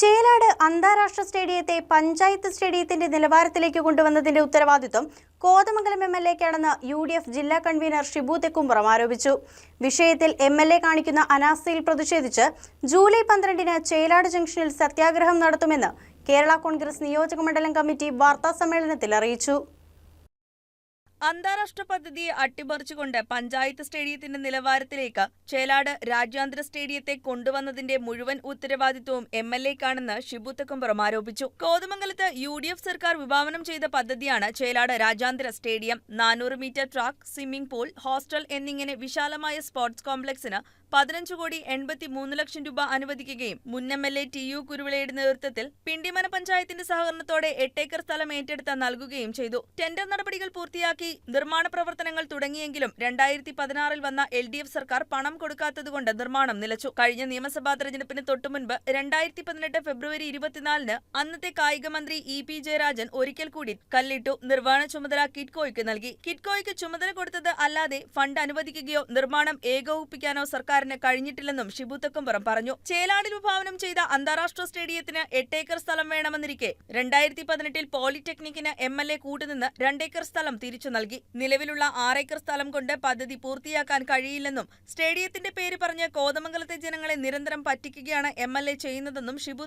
ചേലാട് അന്താരാഷ്ട്ര സ്റ്റേഡിയത്തെ പഞ്ചായത്ത് സ്റ്റേഡിയത്തിന്റെ നിലവാരത്തിലേക്ക് കൊണ്ടുവന്നതിന്റെ ഉത്തരവാദിത്വം കോതമംഗലം എം എൽ എക്കാണെന്ന് യു ഡി എഫ് ജില്ലാ കൺവീനർ ഷിബു തെക്കുംപുറം ആരോപിച്ചു. വിഷയത്തിൽ എം എൽ എ കാണിക്കുന്ന അനാസ്ഥയിൽ പ്രതിഷേധിച്ച് ജൂലൈ പന്ത്രണ്ടിന് ചേലാട് ജംഗ്ഷനിൽ സത്യാഗ്രഹം നടത്തുമെന്ന് കേരള കോൺഗ്രസ് നിയോജക മണ്ഡലം കമ്മിറ്റി വാർത്താസമ്മേളനത്തിൽ അറിയിച്ചു. അന്താരാഷ്ട്ര പദ്ധതിയെ അട്ടിമറിച്ചുകൊണ്ട് പഞ്ചായത്ത് സ്റ്റേഡിയത്തിന്റെ നിലവാരത്തിലേക്ക് ചേലാട് രാജ്യാന്തര സ്റ്റേഡിയത്തെ കൊണ്ടുവന്നതിന്റെ മുഴുവൻ ഉത്തരവാദിത്വവും എം എൽ എക്കാണെന്ന് ഷിബു തെക്കുംപുറം ആരോപിച്ചു. കോതമംഗലത്ത് യു ഡി എഫ് സർക്കാർ വിഭാവനം ചെയ്ത പദ്ധതിയാണ് ചേലാട് രാജ്യാന്തര സ്റ്റേഡിയം നാനൂറ് metre track swimming pool hostel എന്നിങ്ങനെ വിശാലമായ സ്പോർട്സ് കോംപ്ലക്സിന് പതിനഞ്ച് കോടി എൺപത്തി മൂന്ന് ലക്ഷം രൂപ അനുവദിക്കുകയും മുൻ M L A T U കുരുവിളയുടെ നേതൃത്വത്തിൽ പിണ്ടിമന പഞ്ചായത്തിന്റെ സഹകരണത്തോടെ എട്ടേക്കർ സ്ഥലം ഏറ്റെടുത്ത് നൽകുകയും ചെയ്തു. ടെൻഡർ നടപടികൾ പൂർത്തിയാക്കി നിർമ്മാണ പ്രവർത്തനങ്ങൾ തുടങ്ങിയെങ്കിലും രണ്ടായിരത്തി പതിനാറിൽ വന്ന എൽ ഡി എഫ് സർക്കാർ പണം കൊടുക്കാത്തതുകൊണ്ട് നിർമ്മാണം നിലച്ചു. കഴിഞ്ഞ നിയമസഭാ തെരഞ്ഞെടുപ്പിന് തൊട്ടുമുൻപ് രണ്ടായിരത്തി പതിനെട്ട് ഫെബ്രുവരി ഇരുപത്തിനാലിന് അന്നത്തെ കായിക മന്ത്രി ഇ പി ജയരാജൻ ഒരിക്കൽ കൂടി കല്ലിട്ടു നിർമ്മാണ ചുമതല കിറ്റ്കോയ്ക്ക് നൽകി. കിറ്റ്കോയ്ക്ക് ചുമതല കൊടുത്തത് അല്ലാതെ ഫണ്ട് അനുവദിക്കുകയോ നിർമ്മാണം ഏകോപിപ്പിക്കാനോ സർക്കാരിന് കഴിഞ്ഞിട്ടില്ലെന്നും ഷിബു തെക്കുംപുറം പറഞ്ഞു. ചേലാടിൽ വിഭാവനം ചെയ്ത അന്താരാഷ്ട്ര സ്റ്റേഡിയത്തിന് എട്ടേക്കർ സ്ഥലം വേണമെന്നിരിക്കെ. രണ്ടായിരത്തി പതിനെട്ടിൽ പോളിടെക്നിക്കിന് എം എൽ എ കൂട്ടുനിന്ന് രണ്ടേക്കർ സ്ഥലം തിരിച്ചു നൽകി. നിലവിലുള്ള ആറേക്കർ സ്ഥലം കൊണ്ട് പദ്ധതി പൂർത്തിയാക്കാൻ കഴിയില്ലെന്നും സ്റ്റേഡിയത്തിന്റെ പേര് പറഞ്ഞ് കോതമംഗലത്തെ ജനങ്ങളെ നിരന്തരം പറ്റിക്കുകയാണ് എം എൽ എ ചെയ്യുന്നതെന്നും ഷിബു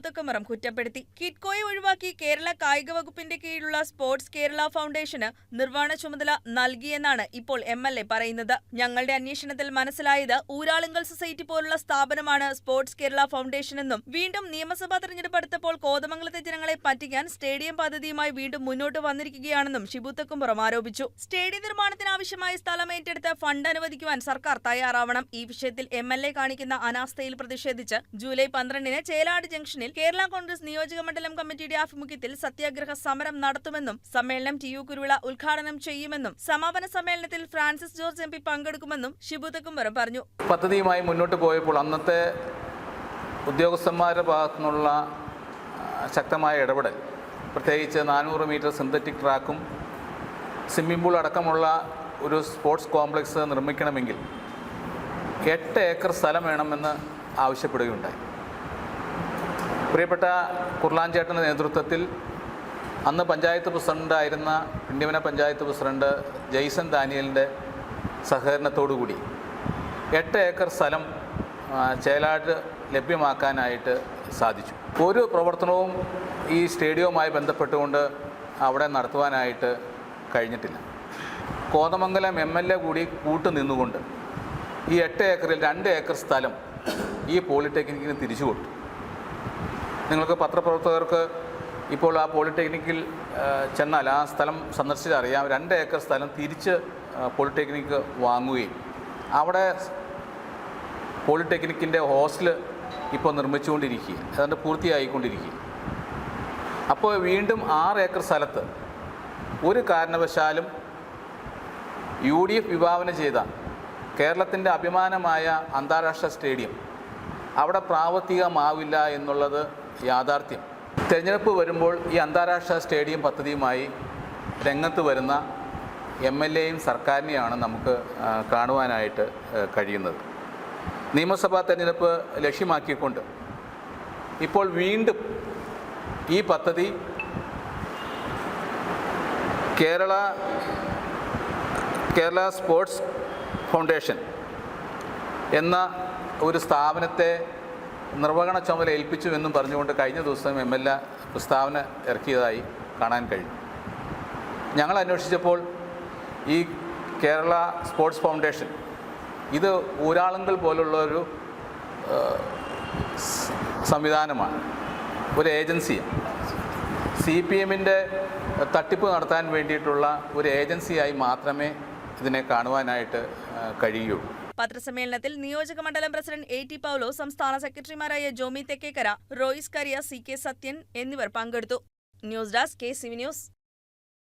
കുറ്റപ്പെടുത്തി. കിറ്റ്കോയെ ഒഴിവാക്കി കേരള കായിക വകുപ്പിന്റെ കീഴിലുള്ള സ്പോർട്സ് കേരള ഫൗണ്ടേഷന് നിർവഹണ ചുമതല നൽകിയെന്നാണ് ഇപ്പോൾ എം എൽ എ പറയുന്നത്. ഞങ്ങളുടെ അന്വേഷണത്തിൽ മനസ്സിലായത് ഊരാളുങ്കൽ സൊസൈറ്റി പോലുള്ള സ്ഥാപനമാണ് സ്പോർട്സ് കേരള ഫൗണ്ടേഷൻ എന്നും വീണ്ടും നിയമസഭാ തെരഞ്ഞെടുപ്പ് അടുത്തപ്പോൾ കോതമംഗലത്തെ ജനങ്ങളെ പറ്റിക്കാൻ സ്റ്റേഡിയം പദ്ധതിയുമായി വീണ്ടും മുന്നോട്ട് വന്നിരിക്കുകയാണെന്നും ഷിബു തെക്കുംപുറം ആരോപിച്ചു. സ്റ്റേഡിയം നിർമ്മാണത്തിനാവശ്യമായ സ്ഥലം ഏറ്റെടുത്ത് ഫണ്ട് അനുവദിക്കുവാൻ സർക്കാർ തയ്യാറാവണം. ഈ വിഷയത്തിൽ എം എൽ എ കാണിക്കുന്ന അനാസ്ഥയിൽ പ്രതിഷേധിച്ച് ജൂലൈ പന്ത്രണ്ടിന് ചേലാട് ജംഗ്ഷനിൽ കേരള കോൺഗ്രസ് നിയോജക മണ്ഡലം കമ്മിറ്റിയുടെ ആഭിമുഖ്യത്തിൽ സത്യാഗ്രഹ സമരം നടത്തുമെന്നും സമ്മേളനം ടി യു കുരുവിള ഉദ്ഘാടനം ചെയ്യുമെന്നും സമാപന സമ്മേളനത്തിൽ ഫ്രാൻസിസ് ജോർജ് എം പി പങ്കെടുക്കുമെന്നും ഷിബു തെക്കുംപുറം പറഞ്ഞു. മുന്നോട്ട് പോയപ്പോൾ അന്നത്തെ ഉദ്യോഗസ്ഥന്മാരുടെ ഭാഗത്തു നിന്നുള്ള ശക്തമായ ഇടപെടൽ പ്രത്യേകിച്ച് നാനൂറ് മീറ്റർ സിന്തറ്റിക് ട്രാക്കും സ്വിമ്മിംഗ് പൂൾ അടക്കമുള്ള ഒരു സ്പോർട്സ് കോംപ്ലക്സ് നിർമ്മിക്കണമെങ്കിൽ എട്ട് ഏക്കർ സ്ഥലം വേണമെന്ന് ആവശ്യപ്പെടുകയുണ്ടായി. പ്രിയപ്പെട്ട കുർലാഞ്ചേട്ടന്റെ നേതൃത്വത്തിൽ അന്ന് പഞ്ചായത്ത് പ്രസിഡന്റായിരുന്ന പിണ്ടിമന പഞ്ചായത്ത് പ്രസിഡന്റ് ജെയ്സൺ ദാനിയലിന്റെ സഹകരണത്തോടുകൂടി എട്ട് ഏക്കർ സ്ഥലം ചേലാട് ലഭ്യമാക്കാനായിട്ട് സാധിച്ചു. ഒരു പ്രവർത്തനവും ഈ സ്റ്റേഡിയവുമായി ബന്ധപ്പെട്ടുകൊണ്ട് അവിടെ നടത്തുവാനായിട്ട് കഴിഞ്ഞിട്ടില്ല. കോതമംഗലം എം എൽ എ കൂടി കൂട്ടുനിന്നുകൊണ്ട് ഈ എട്ട് ഏക്കറിൽ രണ്ട് ഏക്കർ സ്ഥലം ഈ പോളിടെക്നിക്കിന് തിരിച്ചു കൊടുത്തു. നിങ്ങൾക്ക് പത്രപ്രവർത്തകർക്ക് ഇപ്പോൾ ആ പോളിടെക്നിക്കിൽ ചെന്നാൽ ആ സ്ഥലം സന്ദർശിച്ചറിയാം. രണ്ട് ഏക്കർ സ്ഥലം തിരിച്ച് പോളിടെക്നിക്ക് വാങ്ങുകയും അവിടെ പോളിടെക്നിക്കിന്റെ ഹോസ്റ്റൽ ഇപ്പോൾ നിർമ്മിച്ചുകൊണ്ടിരിക്കുക അതുകൊണ്ട് പൂർത്തിയായിക്കൊണ്ടിരിക്കുക അപ്പോൾ വീണ്ടും ആറ് ഏക്കർ സ്ഥലത്ത് ഒരു കാരണവശാലും യു ഡി എഫ് വിഭാവന ചെയ്ത കേരളത്തിന്റെ അഭിമാനമായ അന്താരാഷ്ട്ര സ്റ്റേഡിയം അവിടെ പ്രാവർത്തികമാവില്ല എന്നുള്ളത് യാഥാർത്ഥ്യം. തിരഞ്ഞെടുപ്പ് വരുമ്പോൾ ഈ അന്താരാഷ്ട്ര സ്റ്റേഡിയം പദ്ധതിയുമായി രംഗത്ത് വരുന്ന എം എൽ എയും സർക്കാരിനെയാണ് നമുക്ക് കാണുവാനായിട്ട് കഴിയുന്നത്. നിയമസഭാ തെരഞ്ഞെടുപ്പ് ലക്ഷ്യമാക്കിക്കൊണ്ട് ഇപ്പോൾ വീണ്ടും ഈ പദ്ധതി കേരള കേരള സ്പോർട്സ് ഫൗണ്ടേഷൻ എന്ന ഒരു സ്ഥാപനത്തെ നിർവഹണ ചുമതല ഏൽപ്പിച്ചു എന്നും പറഞ്ഞുകൊണ്ട് കഴിഞ്ഞ ദിവസം എം എൽ എ പ്രസ്താവന ഇറക്കിയതായി കാണാൻ കഴിഞ്ഞു ഞങ്ങൾ അന്വേഷിച്ചപ്പോൾ ഈ കേരള സ്പോർട്സ് ഫൗണ്ടേഷൻ ഇത് ഊരാളുങ്കൽ പോലുള്ള ഒരു സംവിധാനമാണ് ഒരു ഏജൻസിയാണ്. സി പി എമ്മിന്റെ തട്ടിപ്പ് നടത്താൻ വേണ്ടിയിട്ടുള്ള ഒരു ഏജൻസിയായി മാത്രമേ ഇതിനെ കാണുവാനായിട്ട് കഴിയുള്ളൂ പത്രസമ്മേളനത്തിൽ നിയോജക മണ്ഡലം പ്രസിഡന്റ് എ ടി പൗലോ സംസ്ഥാന സെക്രട്ടറിമാരായ ജോമി തെക്കേക്കര റോയിസ് കരിയ സി കെ സത്യൻ എന്നിവർ പങ്കെടുത്തു. News desk K CV news.